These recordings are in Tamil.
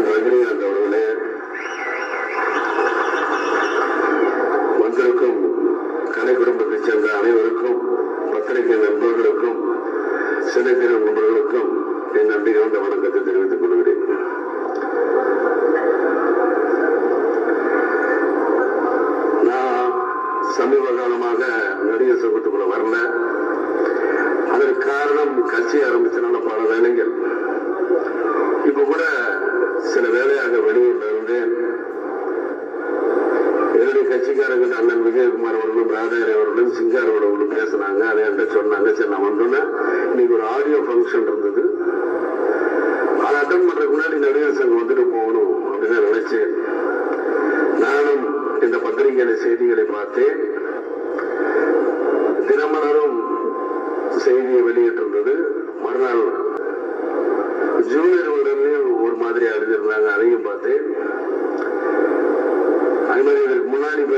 அண்ணன் ரஜினிகாந்த் அவர்களே வந்திருக்கும் கலை குடும்பத்தைச் சேர்ந்த அனைவருக்கும் பத்திரிகை நண்பர்களுக்கும் சின்னத்திர நண்பர்களுக்கும் என் நன்றி கலந்த வணக்கத்தை தெரிவித்துக் கொள்கிறேன். நான் சமீப காலமாக நடிகர் சங்கத்துக்குள்ள வரல. அதற்கு காரணம் கட்சி ஆரம்பிச்சனால பல வேலைகள். என்னுடைய அண்ணன் விஜயகுமார் அவர்களும் ராதாரி அவர்களும் சிங்கார் அவர்களும் பேசினாங்க. அதை என்கிட்ட சொன்னாங்க. சரி நான் வந்தோன்னே இன்னைக்கு ஒரு ஆடியோ ஃபங்க்ஷன் இருந்தது. அதை அட்டன் பண்றதுக்கு முன்னாடி நடிகர் சங்கம் வந்துட்டு போகணும் அப்படின்னு நினைச்சேன். நானும் இந்த பத்திரிகையில செய்திகளை பார்த்தேன். தினமலரும் செய்தியை வெளியிட்டிருந்தது. மறுநாள் ஜூனியர் உடனேயும் ஒரு மாதிரி அறிஞ்சிருந்தாங்க. அதையும் பார்த்தேன்.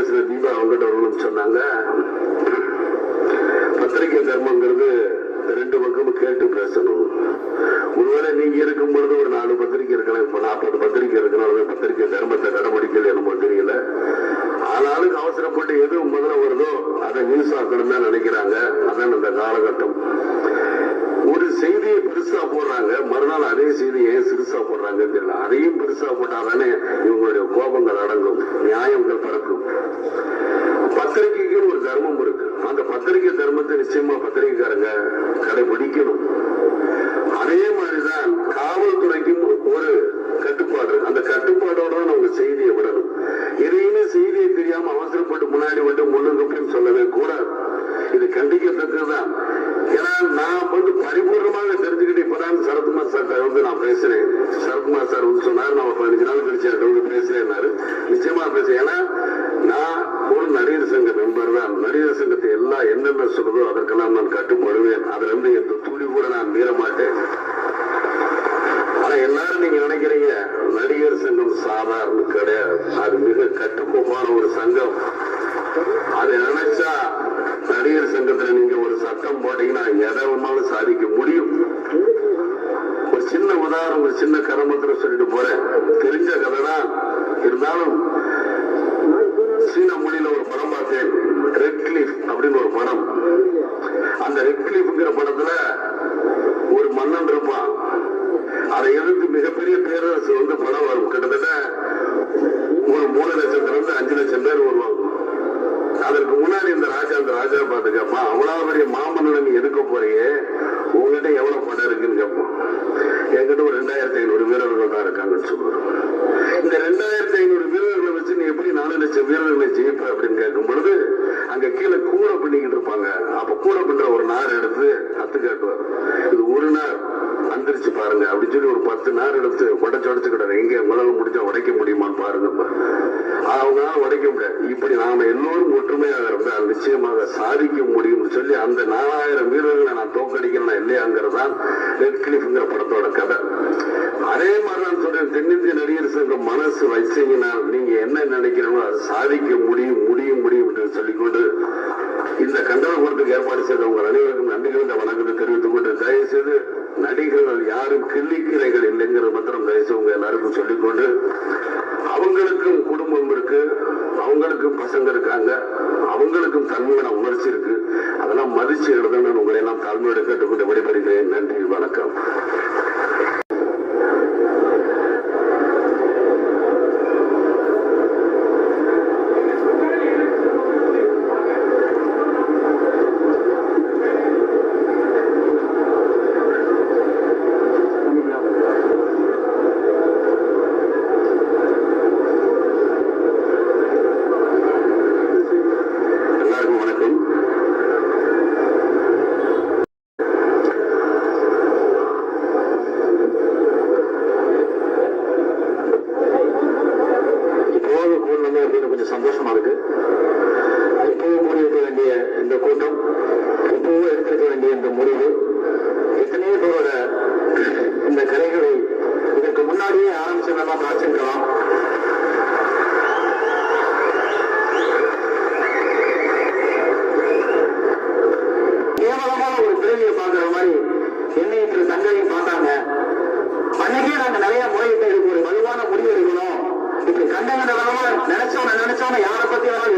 முன்னாடி பேசுற தீபா அவங்ககிட்ட வரணும்னு சொன்னாங்க. பத்திரிகை தர்மங்கிறது ரெண்டு பக்கமும் கேட்டு பேசணும். ஒருவேளை நீங்க இருக்கும் பொழுது ஒரு நாலு பத்திரிகை இருக்கலாம். இப்ப நாற்பது பத்திரிகை இருக்கணும் பத்திரிகை தர்மத்தை கடைபிடிக்கல என்னமோ தெரியல. ஆனாலும் அவசரப்பட்டு எது முதல்ல வருதோ அதை நியூஸ் ஆக்கணும் தான் நினைக்கிறாங்க. அதான் இந்த காலகட்டம். பெருசா போடுறாங்க. மறுநாள் அதே செய்தி ஏன் சிறுசா போடுறாங்கன்னு தெரியல. அதையும் பெருசா போட்டாதானே இவங்களுடைய கோபங்கள் அடங்கும் நியாயங்கள் பறக்கும் பத்திரிகைக்கு ஒரு தர்மம் இருக்கு. அந்த பத்திரிகை தர்மத்தை நிச்சயமா பத்திரிகைக்காரங்க கடைபிடிக்கணும். அதே மாதிரிதான் காவல்துறைக்கும் ஒரு கட்டுப்பாடு அந்த கட்டுப்பாடோட தான் அவங்க செய்தியை விடணும். எதையுமே செய்தியை தெரியாம அவசரப்பட்டு முன்னாடி வந்து முன்னுக்கு சொல்லவே கூடாது. இது கண்டிக்கத்தக்கதுதான். ஏன்னா நான் வந்து பரி சரத்குமார் வந்து நான் பேசுறேன். சரத்குமார் சார் வந்து சொன்னார் நான் பதினஞ்சு நாள் கழிச்சு என்கிட்ட வந்து பேசுறேன்னாரு. நிச்சயமா பேசுறேன். ஏன்னா நான் ஒரு நடிகர் சங்க மெம்பர் தான். நடிகர் சங்கத்தை எல்லாம் என்னென்ன சொல்றதோ அதற்கெல்லாம் நான் கட்டுப்படுவேன். அதுல இருந்து எந்த துளி கூட நான் மீற மாட்டேன். ஆனா எல்லாரும் நீங்க நினைக்கிறீங்க நடிகர் சங்கம் சாதாரண கிடையாது. அது மிக கட்டுக்கோப்பான ஒரு சங்கம். அதை நினைச்சா நடிகர் சங்கத்துல நீங்க ஒரு சட்டம் போட்டீங்கன்னா எதை வேணாலும் சாதிக்க முடியும். ஒரு சின்ன கரமத்திரம் சொல்லிட்டு போறேன். தெரிஞ்ச கதை தான் இருந்தாலும் சீன மொழியில ஒரு படம் பார்த்தேன். ரெட் கிளிஃப் அப்படின்னு ஒரு படம். அந்த ரெட் கிளிஃப்ங்கிற படத்துல ஒரு மன்னன் இருப்பான். அதை எதிர்த்து மிகப்பெரிய பேரரசு வந்து படம் வரும். கிட்டத்தட்ட ஒரு மூணு லட்சத்துல இருந்து அஞ்சு லட்சம் பேர் வருவாங்க. அதற்கு முன்னாடி இந்த ராஜா அந்த ராஜா பார்த்து கேட்பான் அவ்வளவு பெரிய மாமன்னனை நீ எடுக்க போறீங்க உங்ககிட்ட எவ்வளவு படம் இருக்குன்னு கேட்பான். என்கிட்ட ஒரு ரெண்டாயிரத்தி ஐநூறு வீரர்கள் தான் இருக்காங்கன்னு சொல்லுவாரு இந்த ரெண்டாயிரத்தி ஐநூறு வீரர்களை வச்சு நீ எப்படி நாலு லட்சம் வீரர்களை ஜெயிப்ப அப்படின்னு கேட்கும் பொழுது அங்க கீழே கூடை பண்ணிக்கிட்டு இருப்பாங்க. அப்ப கூரை பண்ற ஒரு நார் எடுத்து அத்து காட்டுவார். இது ஒரு நார். அந்திரிச்சு பாருங்க. அப்படின்னு சொல்லி ஒரு பத்து நார் எடுத்து உடச்சு உடச்சுக்கிட்டாரு எங்க உங்களால முடிஞ்சா உடைக்க முடியுமான்னு பாருங்க. அவங்களால உடைக்க முடியாது. இப்படி நாம எல்லோரும் ஒற்றுமையாக இருந்தால் நிச்சயமாக சாதிக்க முடியும்னு சொல்லி அந்த நாலாயிரம் வீரர்களை நான் தோக்கடிக்கிறேன் இல்லையாங்கிறது தான் கிளிஃப்ங்கிற படத்தோட கதை. அதே மாதிரி நான் சொல்றேன் தென்னிந்திய நடிகர் சங்கம் மனசு வச்சீங்கன்னா நீங்க என்ன நினைக்கிறீங்களோ அது சாதிக்க முடியும் முடியும் முடியும் என்று சொல்லிக்கொண்டு இந்த கண்டனபுரத்துக்கு ஏற்பாடு செய்த உங்கள் அனைவருக்கும் நன்றி கலந்த வணக்கத்தை தெரிவித்துக் கொண்டு தயவு செய்து நடிகர்கள் யாரும் கிள்ளிக்கிரைகள் இல்லைங்கிறது மாத்திரம் தயவு செய்து உங்க எல்லாருக்கும் சொல்லிக்கொண்டு அவங்களுக்கும் குடும்பம் இருக்கு இருக்காங்க. அவங்களுக்கும் தன்மையான உணர்ச்சி இருக்கு அதெல்லாம் மதிச்சு எழுதணும் உங்களை எல்லாம் தாழ்மையோடு கேட்டுக்கொண்டு விடைபெறுகிறேன். நன்றி வணக்கம். ahora continuamos.